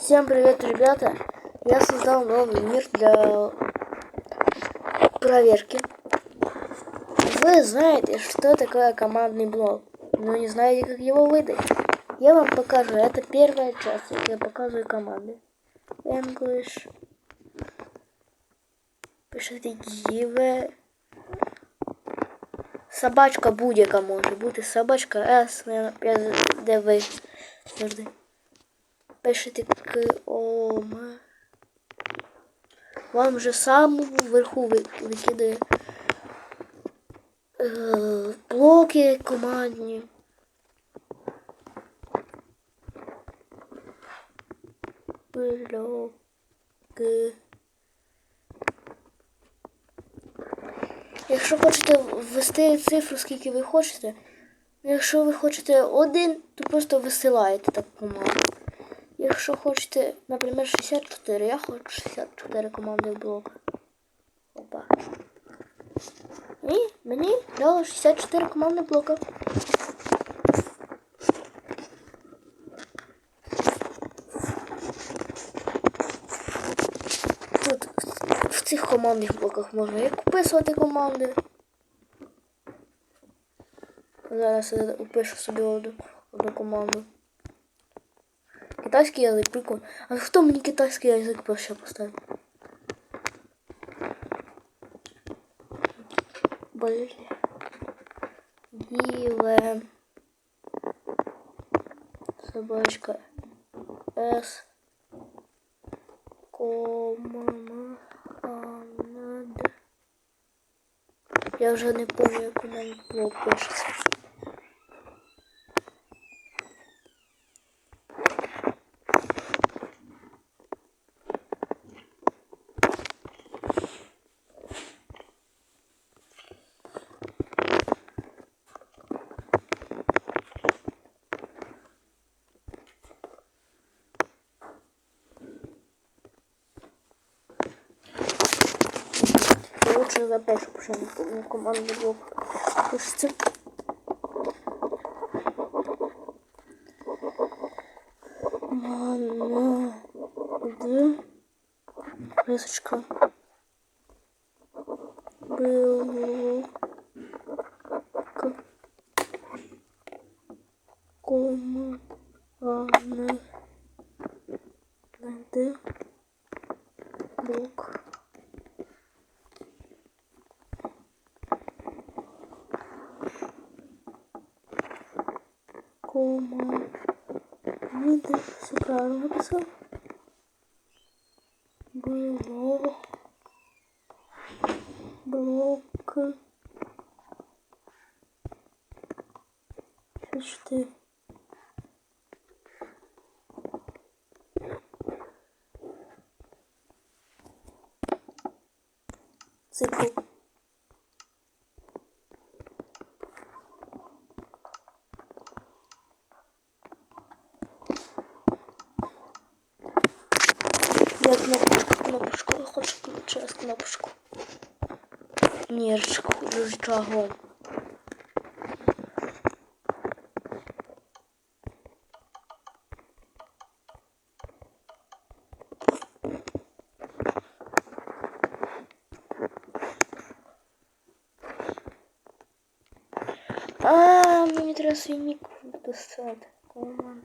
Всем привет, ребята! Я создал новый мир для проверки. Вы знаете, что такое командный блок, но не знаете, как его выдать. Я вам покажу. Это первая часть, я показываю команды. English. Пишите give. Собачка будь-яка може бути. Собачка S, де ви. Завжди. Пишите КОМ. Вам вже самому вверху викидає е, блоки командні. Блоки. Якщо хочете ввести цифру, скільки ви хочете, якщо ви хочете один, то просто висилаєте таку команду. Якщо хочете, наприклад, 64, я хочу 64 команди в блок. Опа. І мені дало 64 команди блока. Тут в цих командних блоках можна як вписувати команди. Зараз я впишу собі одну, одну команду. Китайский язык, прикольно. А кто мне китайский язык вообще поставил? Блин. Диве. Собачка. С. Команда. Я уже не помню, як у мене блок пишеться. Лучше запишу, потому что не помню команду блок пишется. Команда. Рисочка. Был. Команда. Блок. Кома. Види, все правильно написав. Було. Блок. Ж ти? Цикл. Я кнопочку, кнопочку, я хочу через кнопочку. Нірочку, рычагом. А, мені треба свій нік дописати. Команд.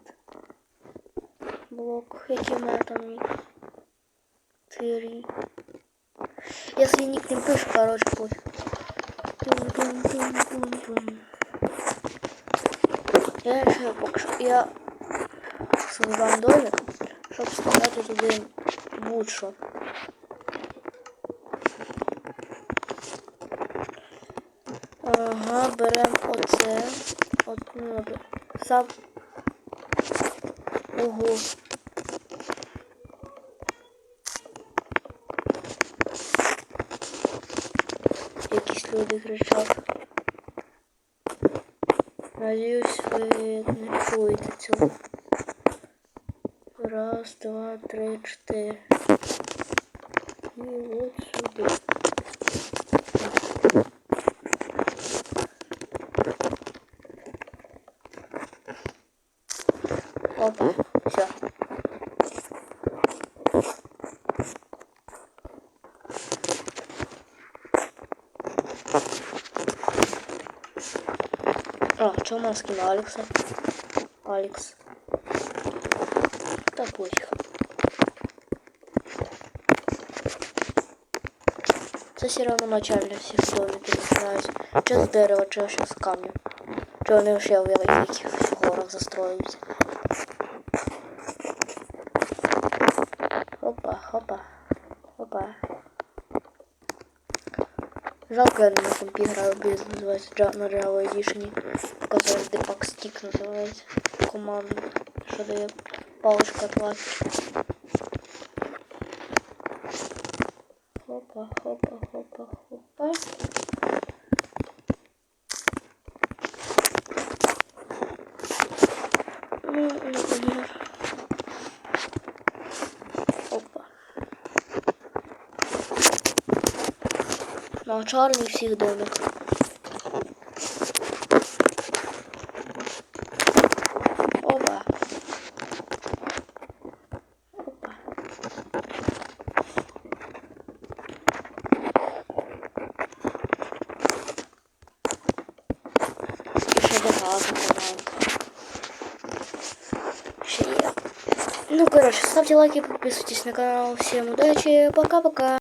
Блок. Який в мене там нік? 4. Если ник не пишет, короче, пофиг. Я решил покажу. Я создам домик, чтобы создать эту дым лучше. Ага, берем оце. От, ну, сам. Ого. Якісь люди кричать. Надіюсь, ви не чуєте цього. Раз, два, три, чотири. І от сюди. Опа, все. А, чого у нас скин Алекса? Алекс. Та пофіг. Це все равно начальник всіх домиків починають. Чи з дерева, чи ще з камня. Чи вони ще в якихось горах застроюються. Опа, хопа, хопа. Жалко, я не на компі граю, без називається Java на Java Edition. Показав Depak Stick називається. Команда, що дає паличка плаче. Хопа, хопа, хопа, хопа. Ну, На чорний всіх домик. Опа. Опа. Ще багато помаленьку. Ще є. Ну, коротше, ставте лайки, підписуйтесь на канал. Всем удачи, пока-пока.